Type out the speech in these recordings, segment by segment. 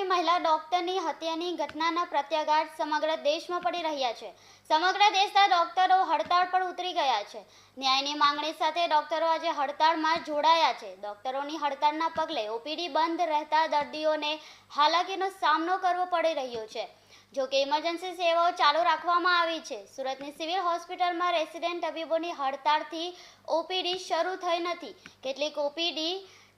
સુરતની મહિલા ડોક્ટરની હત્યાની ઘટનાના પ્રત્યાઘાત સમગ્ર દેશમાં પડી રહ્યા છે. સમગ્ર દેશના ડોક્ટરો હડતાળ પર ઉતરી ગયા છે. ન્યાયની માંગણી સાથે ડોક્ટરો આજે હડતાળમાં જોડાયા છે. ડોક્ટરોની હડતાળના પગલે ઓપીડી બંધ રહેતા દર્દીઓને હાલાકીનો સામનો કરવો પડી રહ્યો છે. જો કે ઇમરજન્સી સેવાઓ ચાલુ રાખવામાં આવી છે. સુરતની સિવિલ હોસ્પિટલમાં રેસિડેન્ટ તબીબોની હડતાળથી ઓપીડી શરૂ થઈ નથી. કેટલીક ઓપીડી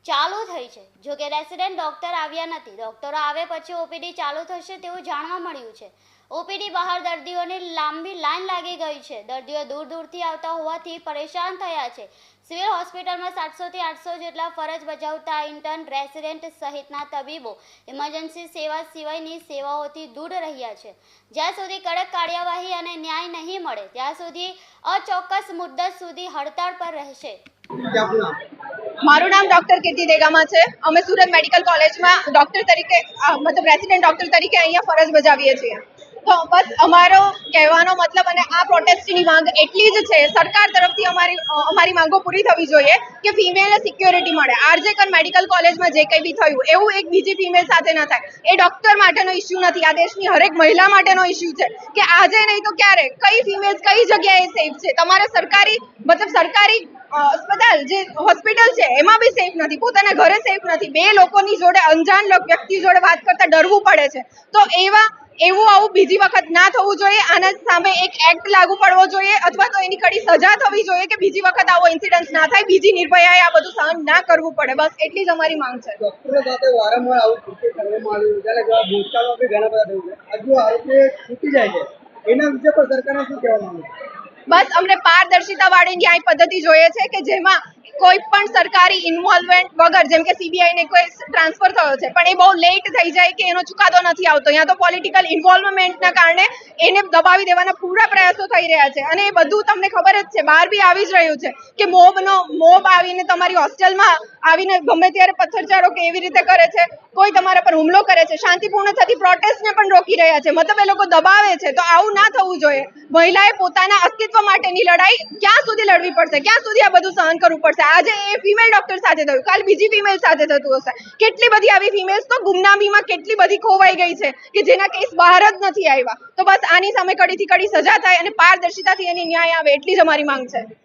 ચાલુ થઈ છે. જો કે રેસિડેન્ટ ડોક્ટર આવ્યા નથી. ડોક્ટરો આવે પછી ઓપીડી ચાલુ થશે તેવું જાણવા મળ્યું છે. ઓપીડી બહાર દર્દીઓની લાંબી લાઈન લાગી ગઈ છે. દર્દીઓ દૂર દૂરથી આવતા હોવાથી પરેશાન થયા છે. સિવિલ હોસ્પિટલમાં સાતસોથી આઠસો જેટલા ફરજ બજાવતા ઇન્ટર્ન રેસિડેન્ટ સહિતના તબીબો ઇમરજન્સી સેવા સિવાયની સેવાઓથી દૂર રહ્યા છે. જ્યાં સુધી કડક કાર્યવાહી અને ન્યાય નહીં મળે, ત્યાં સુધી અચોક્કસ મુદ્દત સુધી હડતાળ પર રહેશે. મારું નામ ડોક્ટર કીર્તિ દેગામા છે. અમે સુરત મેડિકલ કોલેજમાં ડોક્ટર તરીકે મતલબ રેસિડેન્ટ ડોક્ટર તરીકે અહીંયા ફરજ બજાવીએ છીએ. તો બસ અમારો કહેવાનો મતલબ અને આ પ્રોટેસ્ટની માંગ એટલી જ છે, સરકાર તરફથી અમારી અમારી માંગો પૂરી થવી જોઈએ કે ફિમેલને સિક્યોરિટી મળે. આરજે કર મેડિકલ કોલેજમાં જે કંઈ બી થયું, એવું એક બીજી ફિમેલ સાથે ન થાય. એ ડૉક્ટર માટેનો ઇસ્યુ નથી, આ દેશની હરેક મહિલા માટેનો ઇસ્યુ છે કે આજે નહીં તો ક્યારે? કઈ ફિમેલ્સ કઈ જગ્યાએ સેફ છે? તમારે સરકારી, મતલબ સરકારી હોસ્પિટલ જે, હોસ્પિટલ છે, એમાં બી સેફ નથી. પોતાના ઘરે સેફ નથી. બે લોકોની જોડે અંજાન વ્યક્તિ જોડે વાત કરતા ડરવું પડે છે. તો એવા એવું આવું બીજી વખત ના થવું જોઈએ આના સામે એક એક્ટ લાગુ પડવો જોઈએ અથવા તો એની કડી સજા થવી જોઈએ કે બીજી વખત આવો ઇન્સિડન્ટ ના થાય બીજી નિર્ભયાએ આ બધું સહન ના કરવું પડે. બસ એટલી જ અમારી માંગ છે. ડોક્ટરો સાથે વારંવાર આવું કૃત્ય કરવામાં આવ્યું ત્યારે ભૂતકાળમાં બી ઘણા બધા થયું છે. હજુ આરોપી છૂટી જાય છે એના વિશે પણ સરકારને શું કહેવા માંગે બસ અમને પારદર્શિતા વાળી ન્યાય પદ્ધતિ જોઈએ છે કે જેમાં કોઈ પણ સરકારી ઇન્વોલ્વમેન્ટ વગર, જેમ કે સીબીઆઈ ને કોઈ ટ્રાન્સફર થયો છે, પણ એ બહુ લેટ થઈ જાય કે એનો ચુકાદો નથી આવતો. યા તો પોલિટિકલ ઇન્વોલ્વમેન્ટના કારણે એને દબાવી દેવાના પૂરા પ્રયાસો થઈ રહ્યા છે. અને એ બધું તમને ખબર જ છે, બહાર બી આવી જ રહ્યું છે કે મોબનો, મોબ આવીને તમારી હોસ્ટેલમાં આવીને ગમે ત્યારે પથ્થરચારો કે એવી રીતે કરે છે, કોઈ તમારા પર હુમલો કરે છે, શાંતિપૂર્ણ થતી પ્રોટેસ્ટને પણ રોકી રહ્યા છે, મતલબ એ લોકો દબાવે છે, તો આવું ના થવું જોઈએ. મહિલાએ પોતાના અસ્તિત્વ માટેની લડાઈ ક્યાં સુધી લડવી પડશે, ક્યાં સુધી આ બધું સહન કરવું પડશે? આજે એ ફિમેલ ડોક્ટર સાથે થયું, કાલ બીજી ફિમેલ સાથે થતું હશે. કેટલી બધી આવી ફિમેલ્સ તો ગુમનામીમાં કેટલી બધી ખોવાઈ ગઈ છે, કે જેના કેસ બહાર જ નથી આવ્યા. તો બસ આની સામે કડીથી કડી સજા થાય અને પારદર્શિતાથી એની ન્યાય આવે, એટલી જ અમારી માંગ છે.